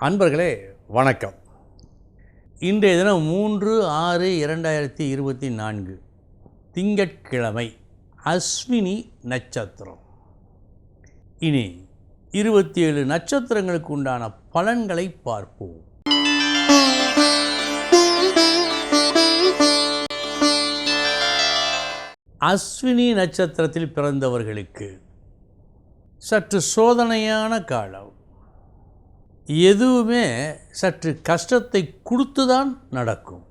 அன்பர்களே வணக்கம். இன்றைய தினம் மூன்று ஆறு இரண்டாயிரத்தி இருபத்தி நான்கு திங்கட்கிழமை அஸ்வினி நட்சத்திரம். இனி இருபத்தி ஏழு நட்சத்திரங்களுக்கு உண்டான பலன்களை பார்ப்போம். அஸ்வினி நட்சத்திரத்தில் பிறந்தவர்களுக்கு சற்று சோதனையான காலம். எதுவுமே சற்று கஷ்டத்தை கொடுத்து தான் நடக்கும்.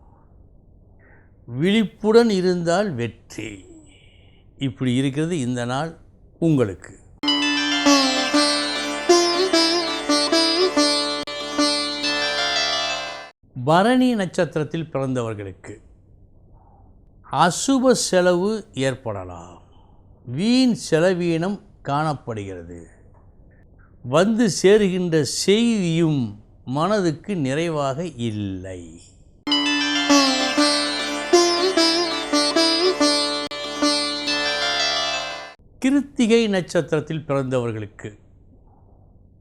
விழிப்புடன் இருந்தால் வெற்றி. இப்படி இருக்கிறது இந்த நாள் உங்களுக்கு. பரணி நட்சத்திரத்தில் பிறந்தவர்களுக்கு அசுப செலவு ஏற்படலாம். வீண் செலவீனம் காணப்படுகிறது. வந்து சேருகின்ற செய்தியும் மனதுக்கு நிறைவாக இல்லை. கிருத்திகை நட்சத்திரத்தில் பிறந்தவர்களுக்கு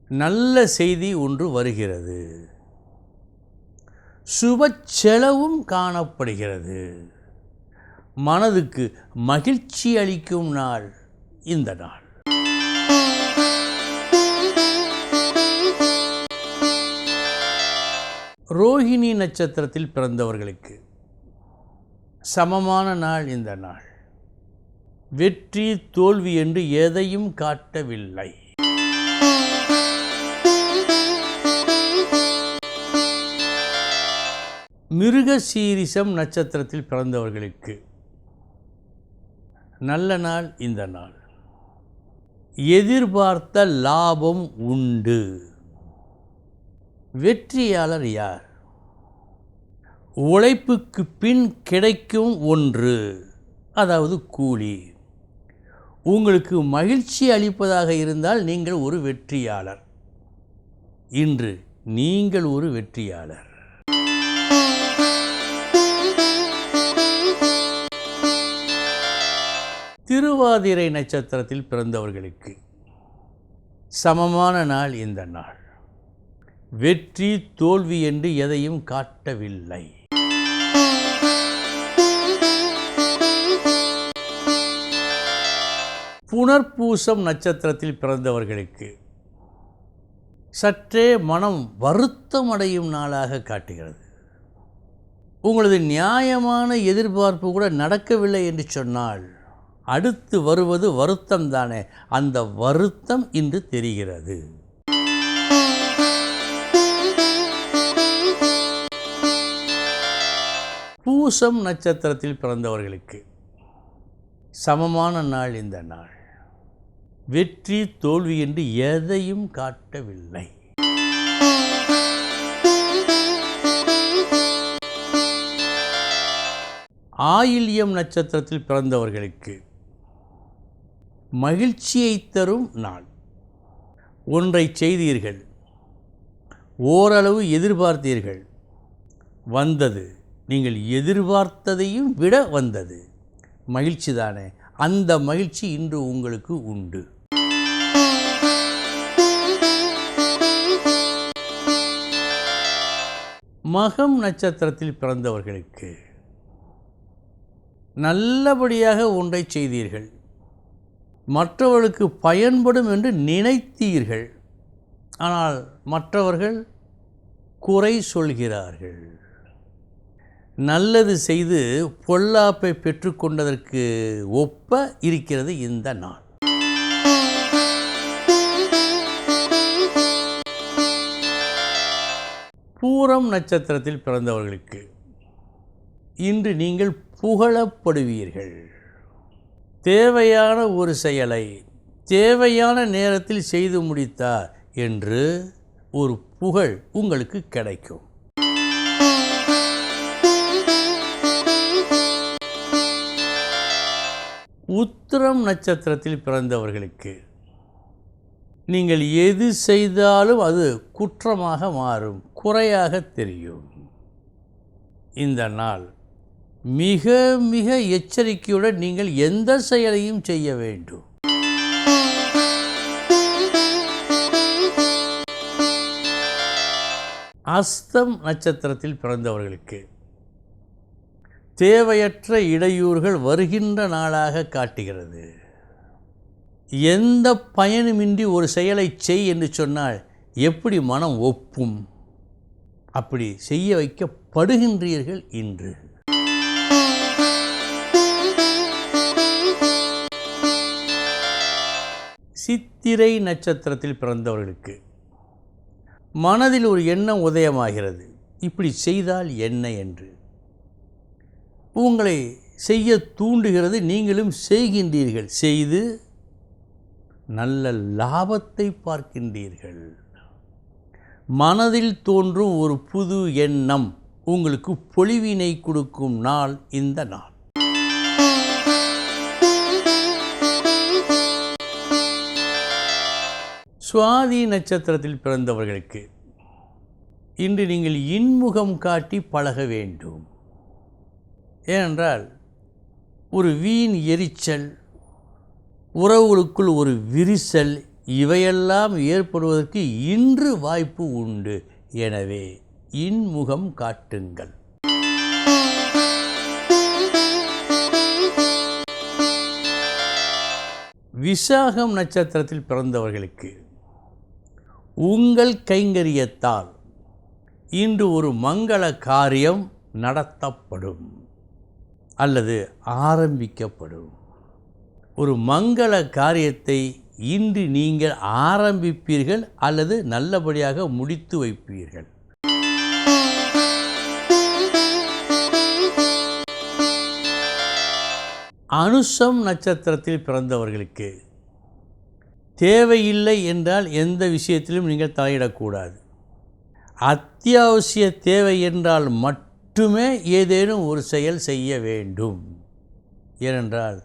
நல்ல செய்தி ஒன்று வருகிறது. சுப செலவும் காணப்படுகிறது. மனதுக்கு மகிழ்ச்சி அளிக்கும் நாள் இந்த நாள். ரோஹிணி நட்சத்திரத்தில் பிறந்தவர்களுக்கு சமமான நாள் இந்த நாள். வெற்றி தோல்வி என்று எதையும் காட்டவில்லை. மிருகசீரிசம் நட்சத்திரத்தில் பிறந்தவர்களுக்கு நல்ல நாள் இந்த நாள். எதிர்பார்த்த லாபம் உண்டு. வெற்றியாளர் யார்? உழைப்புக்கு பின் கிடைக்கும் ஒன்று அதாவது கூலி. உங்களுக்கு மகிழ்ச்சி அளிப்பதாக இருந்தால் நீங்கள் ஒரு வெற்றியாளர். இன்று நீங்கள் ஒரு வெற்றியாளர். திருவாதிரை நட்சத்திரத்தில் பிறந்தவர்களுக்கு சமமான நாள் இந்த நாள். வெற்றி தோல்வி என்று எதையும் காட்டவில்லை. புனர்பூசம் நட்சத்திரத்தில் பிறந்தவர்களுக்கு சற்றே மனம் வருத்தம் அடையும் நாளாக காட்டுகிறது. உங்களது நியாயமான எதிர்பார்ப்பு கூட நடக்கவில்லை என்று சொன்னால் அடுத்து வருவது வருத்தம் தானே அந்த வருத்தம் இன்று தெரிகிறது. பூசம் நட்சத்திரத்தில் பிறந்தவர்களுக்கு சமமான நாள் இந்த நாள். வெற்றி தோல்வி என்று எதையும் காட்டவில்லை. ஆயில்யம் நட்சத்திரத்தில் பிறந்தவர்களுக்கு மகிழ்ச்சியை தரும் நாள். ஒன்றை செய்தீர்கள். ஓரளவு எதிர்பார்த்தீர்கள். வந்தது. நீங்கள் எதிர்பார்த்ததையும் விட வந்தது. மகிழ்ச்சி தானே? அந்த மகிழ்ச்சி இன்று உங்களுக்கு உண்டு. மகம் நட்சத்திரத்தில் பிறந்தவர்களுக்கு நல்லபடியாக ஒன்றை செய்தீர்கள். மற்றவர்களுக்கு பயன்படும் என்று நினைத்தீர்கள். ஆனால் மற்றவர்கள் குறை சொல்கிறார்கள். நல்லது செய்து பொல்லாப்பை பெற்றுக்கொண்டதற்கு ஒப்ப இருக்கிறது இந்த நாள். பூரம் நட்சத்திரத்தில் பிறந்தவர்களுக்கு இன்று நீங்கள் புகழப்படுவீர்கள். தேவையான ஒரு செயலை தேவையான நேரத்தில் செய்து முடித்தார் என்று ஒரு புகழ் உங்களுக்கு கிடைக்கும். உத்திரம் நட்சத்திரத்தில் பிறந்தவர்களுக்கு நீங்கள் எது செய்தாலும் அது குற்றமாக மாறும் குறையாக தெரியும். இந்த நாள் மிக மிக எச்சரிக்கையுடன் நீங்கள் எந்த செயலையும் செய்ய வேண்டும். அஸ்தம் நட்சத்திரத்தில் பிறந்தவர்களுக்கு தேவையற்ற இடையூறுகள் வருகின்ற நாளாக காட்டுகிறது. எந்த பயனுமின்றி ஒரு செயலை செய் என்று சொன்னால் எப்படி மனம் ஒப்பும்? அப்படி செய்ய வைக்கப்படுகின்றீர்கள் இன்று. சித்திரை நட்சத்திரத்தில் பிறந்தவர்களுக்கு மனதில் ஒரு எண்ணம் உதயமாகிறது. இப்படி செய்தால் என்ன என்று? உங்களை செய்ய தூண்டுகிறது நீங்களும் செய்கின்றீர்கள். செய்து நல்ல லாபத்தை பார்க்கின்றீர்கள். மனதில் தோன்றும் ஒரு புது எண்ணம் உங்களுக்கு பொலிவினை கொடுக்கும் நாள் இந்த நாள். சுவாதி நட்சத்திரத்தில் பிறந்தவர்களுக்கு இன்று நீங்கள் இன்முகம் காட்டி பழக வேண்டும். ஏனென்றால் ஒரு வீண் எரிச்சல் உறவுகளுக்குள் ஒரு விரிசல் இவையெல்லாம் ஏற்படுவதற்கு இன்று வாய்ப்பு உண்டு. எனவே இன்முகம் காட்டுங்கள். விசாகம் நட்சத்திரத்தில் பிறந்தவர்களுக்கு உங்கள் கைங்கரியத்தால் இன்று ஒரு மங்கள காரியம் நடத்தப்படும். அல்லது ஆரம்பிக்கப்படும். ஒரு மங்கள காரியத்தை இன்று நீங்கள் ஆரம்பிப்பீர்கள் அல்லது நல்லபடியாக முடித்து வைப்பீர்கள். அனுஷம் நட்சத்திரத்தில் பிறந்தவர்களுக்கு தேவையில்லை என்றால் எந்த விஷயத்திலும் நீங்கள் தலையிடக்கூடாது. அத்தியாவசிய தேவை என்றால் மட்டும் மட்டுமே ஏதேனும் ஒரு செயல் செய்ய வேண்டும். ஏனென்றால்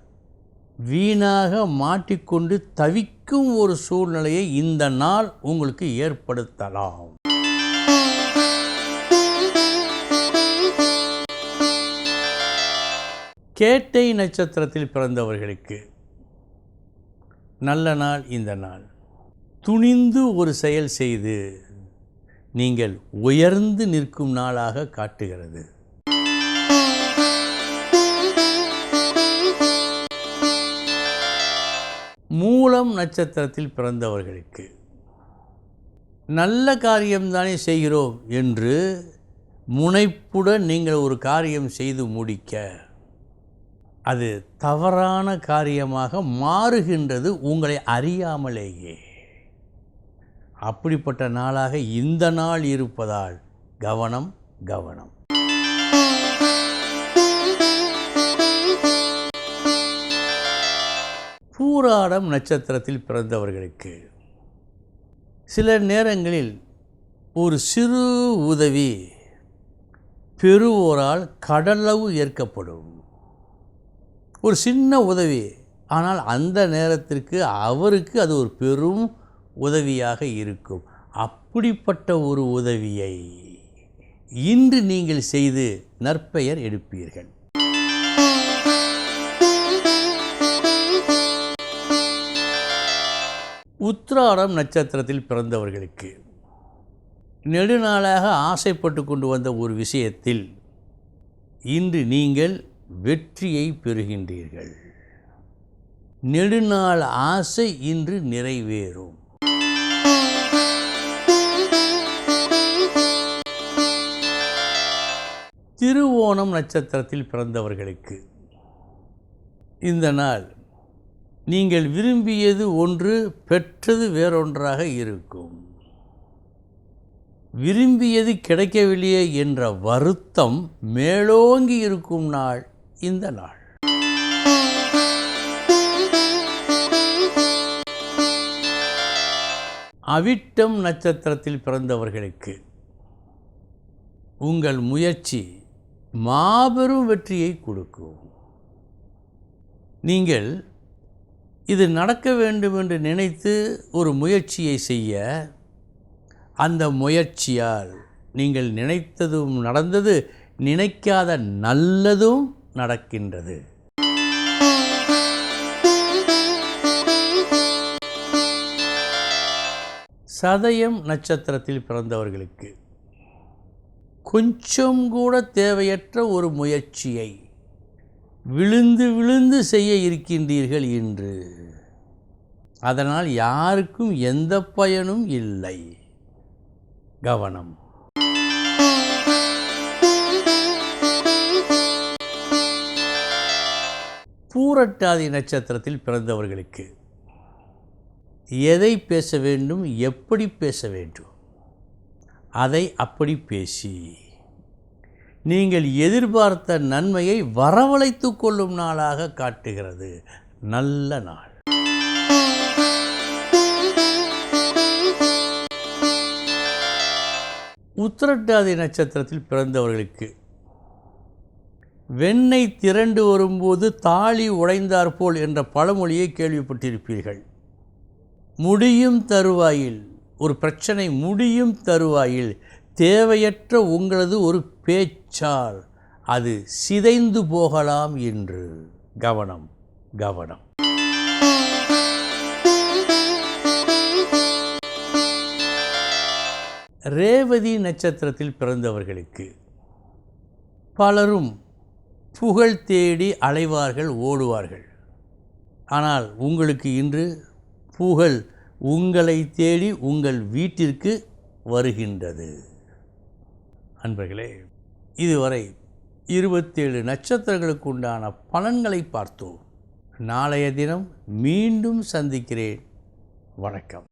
வீணாக மாட்டிக்கொண்டு தவிக்கும் ஒரு சூழ்நிலையை இந்த நாள் உங்களுக்கு ஏற்படுத்தலாம். கேட்டை நட்சத்திரத்தில் பிறந்தவர்களுக்கு நல்ல நாள் இந்த நாள். துணிந்து ஒரு செயல் செய்து நீங்கள் உயர்ந்து நிற்கும் நாளாக காட்டுகிறது. மூலம் நட்சத்திரத்தில் பிறந்தவர்களுக்கு நல்ல காரியம்தானே செய்கிறோம் என்று முனைப்புடன் நீங்கள் ஒரு காரியம் செய்து முடிக்க அது தவறான காரியமாக மாறுகின்றது உங்களை அறியாமலேயே. அப்படிப்பட்ட நாளாக இந்த நாள் இருப்பதால் கவனம் கவனம். பூராடம் நட்சத்திரத்தில் பிறந்தவர்களுக்கு சில நேரங்களில் ஒரு சிறு உதவி பெறுவோரால் கடலவு ஏற்கப்படும். ஒரு சின்ன உதவி ஆனால் அந்த நேரத்திற்கு அவருக்கு அது ஒரு பெரும் உதவியாக இருக்கும். அப்படிப்பட்ட ஒரு உதவியை இன்று நீங்கள் செய்து நற்பெயர் எடுப்பீர்கள். உத்ராடம் நட்சத்திரத்தில் பிறந்தவர்களுக்கு நெடுநாளாக ஆசைப்பட்டு கொண்டு வந்த ஒரு விஷயத்தில் இன்று நீங்கள் வெற்றியை பெறுகின்றீர்கள். நெடுநாள் ஆசை இன்று நிறைவேறும். திருவோணம் நட்சத்திரத்தில் பிறந்தவர்களுக்கு. இந்த நாள் நீங்கள் விரும்பியது ஒன்று பெற்றது வேறொன்றாக இருக்கும். விரும்பியது கிடைக்கவில்லையே என்ற வருத்தம் மேலோங்கி இருக்கும் நாள் இந்த நாள். அவிட்டம் நட்சத்திரத்தில் பிறந்தவர்களுக்கு உங்கள் முயற்சி மாபெரும் வெற்றியை கொடுக்கும். நீங்கள் இது நடக்க வேண்டும் என்று நினைத்து ஒரு முயற்சியை செய்ய அந்த முயற்சியால் நீங்கள் நினைத்ததும் நடந்தது நினைக்காத நல்லதும் நடக்கின்றது. சதயம் நட்சத்திரத்தில் பிறந்தவர்களுக்கு கொஞ்சம் கூட தேவையற்ற ஒரு முயற்சியை விழுந்து விழுந்து செய்ய இருக்கின்றீர்கள் இன்று. அதனால் யாருக்கும் எந்த பயனும் இல்லை. கவனம். பூரட்டாதி நட்சத்திரத்தில் பிறந்தவர்களுக்கு எதை பேச வேண்டும் எப்படி பேச வேண்டும்? அதை அப்படி பேசி நீங்கள் எதிர்பார்த்த நன்மையை வரவழைத்து கொள்ளும் நாளாக காட்டுகிறது. நல்ல நாள். உத்திரட்டாதி நட்சத்திரத்தில் பிறந்தவர்களுக்கு வெண்ணெய் திரண்டு வரும்போது தாலி உடைந்தாற்போல் என்ற பழமொழியை கேள்விப்பட்டிருப்பீர்கள். முடியும் தருவாயில் ஒரு பிரச்சனை முடியும் தருவாயில் தேவையற்ற உங்களது ஒரு பேச்சால் அது சிதைந்து போகலாம் என்று. கவனம் கவனம். ரேவதி நட்சத்திரத்தில் பிறந்தவர்களுக்கு பலரும் புகழ் தேடி அலைவார்கள் ஓடுவார்கள். ஆனால் உங்களுக்கு இன்று புகழ் உங்களை தேடி உங்கள் வீட்டிற்கு வருகின்றது. அன்பர்களே இதுவரை இருபத்தேழு நட்சத்திரங்களுக்கு உண்டான பலன்களை பார்த்தோம். நாளைய தினம் மீண்டும் சந்திக்கிறேன். வணக்கம்.